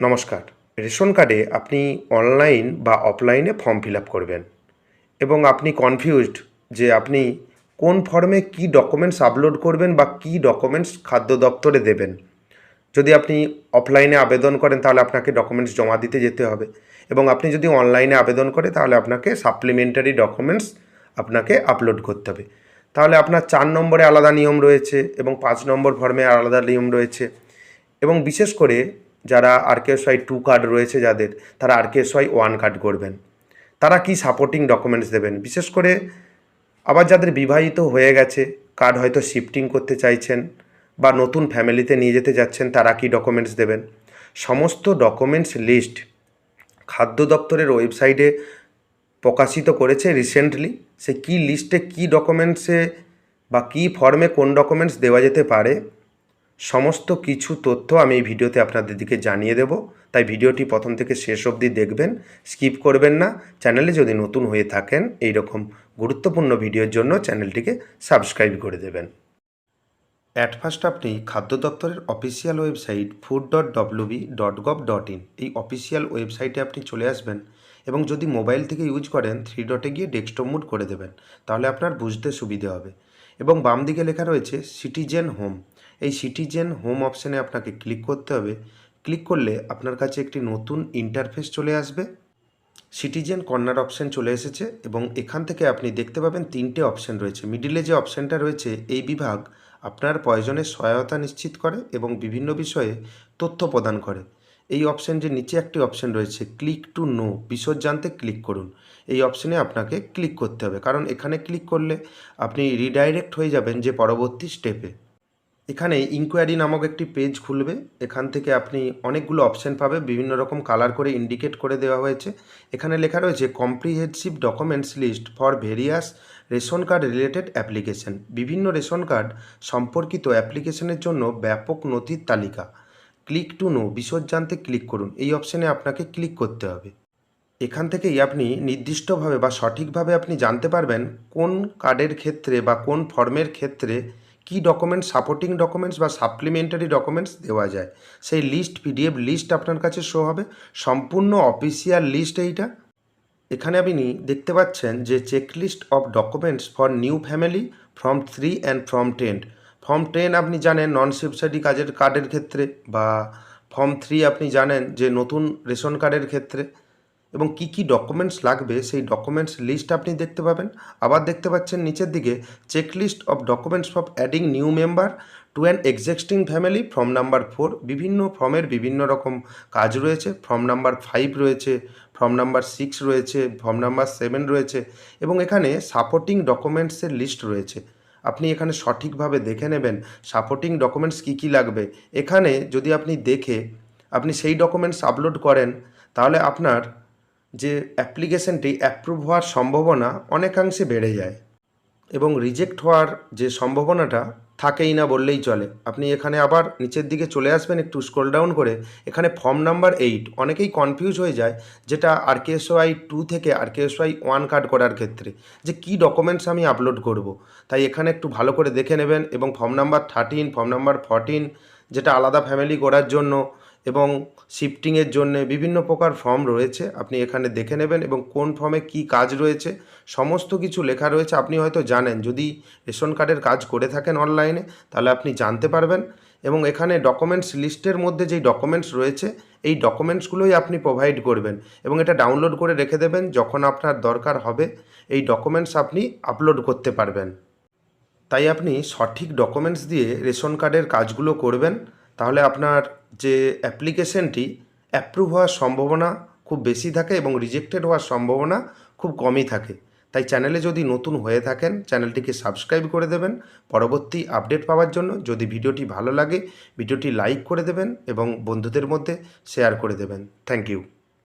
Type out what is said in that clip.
নমস্কার। রেশন কার্ডে আপনি অনলাইন বা অফলাইনে ফর্ম ফিল করবেন এবং আপনি কনফিউজড যে আপনি কোন ফর্মে কী ডকুমেন্টস আপলোড করবেন বা কী ডকুমেন্টস খাদ্য দপ্তরে দেবেন। যদি আপনি অফলাইনে আবেদন করেন তাহলে আপনাকে ডকুমেন্টস জমা দিতে যেতে হবে এবং আপনি যদি অনলাইনে আবেদন করে তাহলে আপনাকে সাপ্লিমেন্টারি ডকুমেন্টস আপনাকে আপলোড করতে হবে। তাহলে আপনার চার নম্বরে আলাদা নিয়ম রয়েছে এবং পাঁচ নম্বর ফর্মে আলাদা নিয়ম রয়েছে এবং বিশেষ করে যারা আরকেএসওয়াই টু কার্ড রয়েছে যাদের, তারা আরকেএসওয়াই ওয়ান কার্ড করবেন। তারা কি সাপোর্টিং ডকুমেন্টস দেবেন? বিশেষ করে আবার যাদের বিবাহিত হয়ে গেছে কার্ড হয়তো শিফটিং করতে চাইছেন বা নতুন ফ্যামিলিতে নিয়ে যেতে যাচ্ছেন, তারা কি ডকুমেন্টস দেবেন? সমস্ত ডকুমেন্টস লিস্ট খাদ্য দপ্তরের ওয়েবসাইটে প্রকাশিত করেছে রিসেন্টলি সে কী লিস্টে কী ডকুমেন্টসে বা কী ফর্মে কোন ডকুমেন্টস দেওয়া যেতে পারে? সমস্ত কিছু তথ্য আমি এই ভিডিওতে আপনাদের দিকে জানিয়ে দেব। তাই ভিডিওটি প্রথম থেকে শেষ অবধি দেখবেন, স্কিপ করবেন না। চ্যানেলে যদি নতুন হয়ে থাকেন এই রকম গুরুত্বপূর্ণ ভিডিওর জন্য চ্যানেলটিকে সাবস্ক্রাইব করে দেবেন। অ্যাট ফার্স্ট আপনি খাদ্য দপ্তরের official website food dot dot dot in এই অফিসিয়াল ওয়েবসাইটে আপনি চলে আসবেন এবং যদি মোবাইল থেকে ইউজ করেন থ্রি ডটে গিয়ে ডেস্কটপ মুড করে দেবেন। তাহলে আপনার বুঝতে সুবিধে হবে। এবং বাম দিকে লেখা রয়েছে সিটিজেন হোম এই সিটিজেন হোম অপশানে আপনাকে ক্লিক করতে হবে। ক্লিক করলে আপনার কাছে একটি নতুন ইন্টারফেস চলে আসবে। সিটিজেন কর্নার অপশান চলে এসেছে এবং এখান থেকে আপনি দেখতে পাবেন তিনটে অপশান রয়েছে। মিডিলে যে অপশানটা রয়েছে, এই বিভাগ আপনার প্রয়োজনের সহায়তা নিশ্চিত করে এবং বিভিন্ন বিষয়ে তথ্য প্রদান করে। এই অপশান যে নিচে একটি অপশান রয়েছে ক্লিক টু নো বিশদ জানতে ক্লিক করুন। এই অপশানে আপনাকে ক্লিক করতে হবে। কারণ এখানে ক্লিক করলে আপনি রিডাইরেক্ট হয়ে যাবেন যে পরবর্তী স্টেপে এখানে ইনকোয়ারি নামক একটি পেজ খুলবে। এখান থেকে আপনি অনেকগুলো অপশান পাবে। বিভিন্ন রকম কালার করে ইন্ডিকেট করে দেওয়া হয়েছে। এখানে লেখা রয়েছে comprehensive documents list for various ration card related application বিভিন্ন রেশন কার্ড সম্পর্কিত অ্যাপ্লিকেশনের জন্য ব্যাপক নথির তালিকা। ক্লিক টু নো বিশদ জানতে ক্লিক করুন। এই অপশানে আপনাকে ক্লিক করতে হবে। এখান থেকেই আপনি নির্দিষ্টভাবে বা সঠিকভাবে আপনি জানতে পারবেন কোন কার্ডের ক্ষেত্রে বা কোন ফর্মের ক্ষেত্রে কি ডকুমেন্টস সাপোর্টিং ডকুমেন্টস বা সাপ্লিমেন্টারি ডকুমেন্টস দেওয়া যায়? সেই লিস্ট পিডিএফ লিস্ট আপনার কাছে শো হবে। সম্পূর্ণ অফিসিয়াল লিস্ট এইটা। এখানে আপনি দেখতে পাচ্ছেন যে checklist of documents for new family from three and from ten form ten আপনি জানেন নন সাবসিডি কাজের কার্ডের ক্ষেত্রে বা ফর্ম থ্রি আপনি জানেন যে নতুন রেশন কার্ডের ক্ষেত্রে। এবং কি কি ডকুমেন্টস লাগবে, সেই ডকুমেন্টস লিস্ট আপনি দেখতে পাবেন। আবার দেখতে পাচ্ছেন নিচের দিকে checklist of documents of adding new member to an existing family form number four বিভিন্ন ফর্মের বিভিন্ন রকম কাজ রয়েছে। ফর্ম নাম্বার ফাইভ রয়েছে ফর্ম নাম্বার সিক্স রয়েছে ফর্ম নাম্বার সেভেন রয়েছে এবং এখানে সাপোর্টিং ডকুমেন্টসের লিস্ট রয়েছে। আপনি এখানে সঠিকভাবে দেখে নেবেন সাপোর্টিং ডকুমেন্টস কী কী লাগবে। এখানে যদি আপনি দেখে আপনি সেই ডকুমেন্টস আপলোড করেন, তাহলে আপনার যে অ্যাপ্লিকেশনটি অ্যাপ্রুভ হওয়ার সম্ভাবনা অনেকাংশে বেড়ে যায় এবং রিজেক্ট হওয়ার যে সম্ভাবনাটা থাকেই না বললেই চলে আপনি এখানে আবার নিচের দিকে চলে আসবেন একটু স্ক্রল ডাউন করে, এখানে ফর্ম নাম্বার এইট অনেকেই কনফিউজ হয়ে যায় যেটা আরকেএসওয়াই টু থেকে আর আরকেএসওয়াই ওয়ান কার্ড করার ক্ষেত্রে, যে কি ডকুমেন্টস আমি আপলোড করব। তাই এখানে একটু ভালো করে দেখে নেবেন এবং form number thirteen form number fourteen যেটা আলাদা ফ্যামিলি করার জন্য এবং শিফটিংয়ের জন্য বিভিন্ন প্রকার ফর্ম রয়েছে। আপনি এখানে দেখে নেবেন এবং কোন ফর্মে কি কাজ রয়েছে। সমস্ত কিছু লেখা রয়েছে, আপনি হয়তো জানেন। যদি রেশন কার্ডের কাজ করে থাকেন অনলাইনে তাহলে আপনি জানতে পারবেন। এবং এখানে ডকুমেন্টস লিস্টের মধ্যে যেই ডকুমেন্টস রয়েছে, এই ডকুমেন্টসগুলোই আপনি প্রোভাইড করবেন। এবং এটা ডাউনলোড করে রেখে দেবেন, যখন আপনার দরকার হবে, এই ডকুমেন্টস আপনি আপলোড করতে পারবেন। তাই আপনি সঠিক ডকুমেন্টস দিয়ে রেশন কার্ডের কাজগুলো করবেন। তাহলে আপনার যে অ্যাপ্লিকেশনটি অ্যাপ্রুভ হওয়ার সম্ভাবনা খুব বেশি থাকে এবং রিজেক্টেড হওয়ার সম্ভাবনা খুব কমই থাকে। তাই চ্যানেলে যদি নতুন হয়ে থাকেন চ্যানেলটিকে সাবস্ক্রাইব করে দেবেন। পরবর্তী আপডেট পাওয়ার জন্য যদি ভিডিওটি ভালো লাগে, ভিডিওটি লাইক করে দেবেন এবং বন্ধুদের মধ্যে শেয়ার করে দেবেন। Thank you